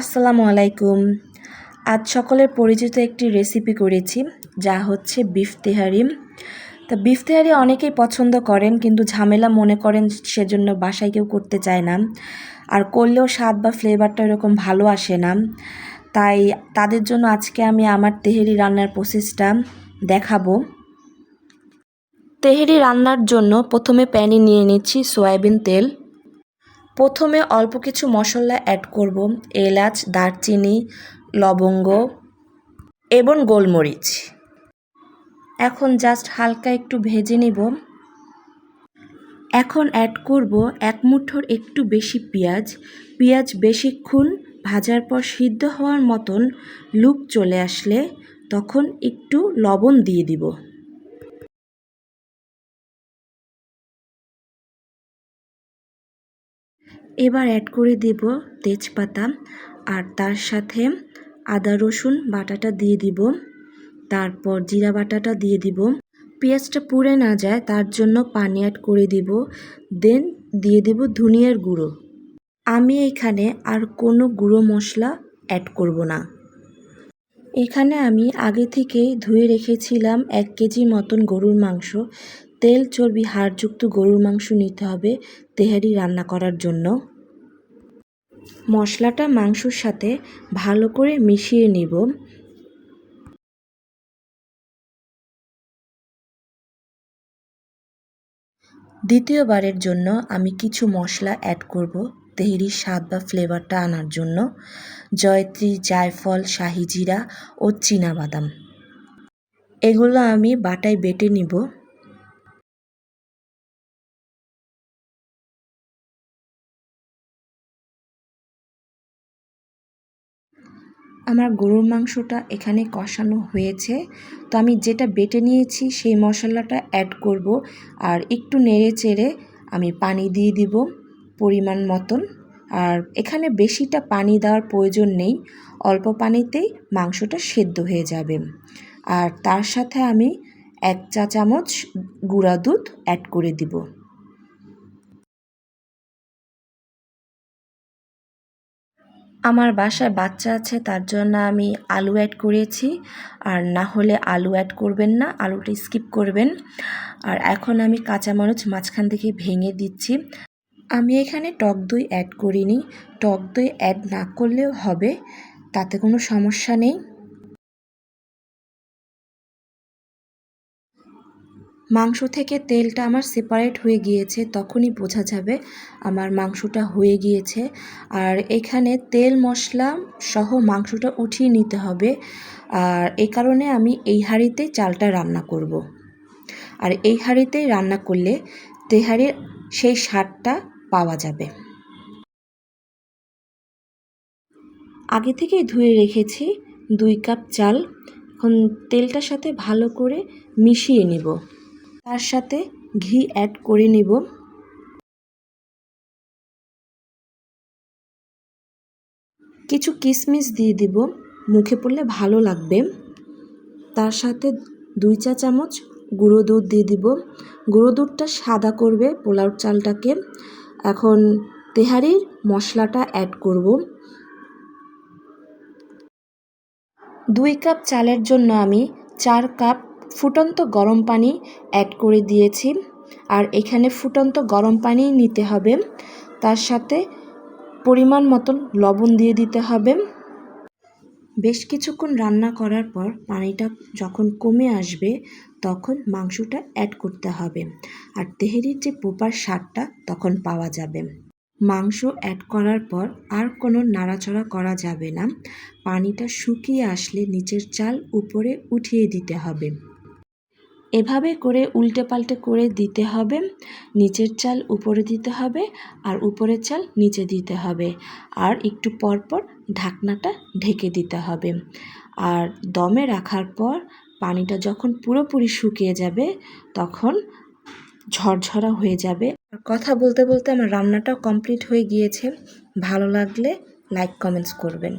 আসসালামু আলাইকুম। আজ সকলের পরিচিত একটি রেসিপি করেছি, যা হচ্ছে বিফ তেহারি। তা বিফ তেহারি অনেকেই পছন্দ করেন, কিন্তু ঝামেলা মনে করেন সেজন্য বাসায় কেউ করতে চায় না। আর করলেও স্বাদ বা ফ্লেভারটা এরকম ভালো আসে না। তাই তাদের জন্য আজকে আমি আমার তেহেরি রান্নার প্রসেসটা দেখাবো। তেহেরি রান্নার জন্য প্রথমে প্যানে নিয়ে নিচ্ছি সয়াবিন তেল। প্রথমে অল্প কিছু মশলা অ্যাড করব, এলাচ, দারচিনি, লবঙ্গ এবং গোলমরিচ। এখন জাস্ট হালকা একটু ভেজে নিব। এখন অ্যাড করব এক মুঠোর একটু বেশি পেঁয়াজ। পেঁয়াজ বেশিক্ষণ ভাজার পর সিদ্ধ হওয়ার মতন লুক চলে আসলে তখন একটু লবণ দিয়ে দিব। এবার অ্যাড করে দেব তেজপাতা আর তার সাথে আদা, রসুন বাটাটা দিয়ে দিব। তারপর জিরা বাটাটা দিয়ে দিব। পেঁয়াজটা পুড়ে না যায়, তার জন্য পানি অ্যাড করে দিব। দেন দিয়ে দেব ধনিয়ার গুঁড়ো। আমি এখানে আর কোনো গুঁড়ো মশলা অ্যাড করব না। এখানে আমি আগে থেকেই ধুয়ে রেখেছিলাম এক কেজি মতন গরুর মাংস। তেল, চর্বি, হাড়যুক্ত গরুর মাংস নিতে হবে তেহারি রান্না করার জন্য। মশলাটা মাংসর সাথে ভালো করে মিশিয়ে নিব। দ্বিতীয়বারের জন্য আমি কিছু মশলা অ্যাড করব তেহেরির স্বাদ বা ফ্লেভারটা আনার জন্য। জয়ত্রী, জায়ফল, শাহি জিরা ও বাদাম। এগুলো আমি বাটায় বেটে নিব। আমার গরুর মাংসটা এখানে কষানো হয়েছে। তো আমি যেটা বেটে নিয়েছি সেই মশলাটা অ্যাড করব আর একটু নেড়ে চেড়ে আমি পানি দিয়ে দিব পরিমাণ মতন। আর এখানে বেশিটা পানি দেওয়ার প্রয়োজন নেই, অল্প পানিতেই মাংসটা সেদ্ধ হয়ে যাবে। আর তার সাথে আমি এক চা চামচ গুঁড়া দুধ অ্যাড করে দিব। আমার বাসায় বাচ্চা আছে, তার জন্য আমি আলু অ্যাড করেছি। আর না হলে আলু অ্যাড করবেন না, আলুটা স্কিপ করবেন। আর এখন আমি কাঁচামরিচ মাঝখান থেকে ভেঙে দিচ্ছি। আমি এখানে টক দই অ্যাড করিনি। টক দই অ্যাড না করলেও হবে, তাতে কোনো সমস্যা নেই। মাংস থেকে তেলটা আমার সেপারেট হয়ে গিয়েছে, তখনই বোঝা যাবে আমার মাংসটা হয়ে গিয়েছে। আর এখানে তেল, মশলা সহ মাংসটা উঠিয়ে নিতে হবে। আর এই কারণে আমি এই হাঁড়িতেই চালটা রান্না করব। আর এই হাঁড়িতেই রান্না করলে তেহারির সেই স্বাদটা পাওয়া যাবে। আগে থেকেই ধুয়ে রেখেছি দুই কাপ চাল। এখন তেলটার সাথে ভালো করে মিশিয়ে নিব। তার সাথে ঘি অ্যাড করে নিব। কিছু কিশমিশ দিয়ে দিব, মুখে পড়লে ভালো লাগবে। তার সাথে দুই চা চামচ গুঁড়ো দুধ দিয়ে দিব। গুঁড়ো দুধটা সাদা করবে পোলাও চালটাকে। এখন তেহারির মশলাটা অ্যাড করব। দুই কাপ চালের জন্য আমি চার কাপ ফুটন্ত গরম পানি অ্যাড করে দিয়েছি। আর এখানে ফুটন্ত গরম পানি নিতে হবে। তার সাথে পরিমাণ মতন লবণ দিয়ে দিতে হবে। বেশ কিছুক্ষণ রান্না করার পর পানিটা যখন কমে আসবে, তখন মাংসটা অ্যাড করতে হবে। আর তেহেরির যে পোপার স্বাদটা, তখন পাওয়া যাবে। মাংস অ্যাড করার পর আর কোনো নাড়াচড়া করা যাবে না। পানিটা শুকিয়ে আসলে নিচের চাল উপরে উঠিয়ে দিতে হবে। এভাবে করে উল্টে পাল্টে করে দিতে হবে, নিচের চাল উপরে দিতে হবে আর উপরের চাল নিচে দিতে হবে। আর একটু পরপর ঢাকনাটা ঢেকে দিতে হবে। আর দমে রাখার পর পানিটা যখন পুরোপুরি শুকিয়ে যাবে, তখন ঝরঝরা হয়ে যাবে। কথা বলতে বলতে আমার রান্নাটা কমপ্লিট হয়ে গিয়েছে। ভালো লাগলে লাইক, কমেন্টস করবেন।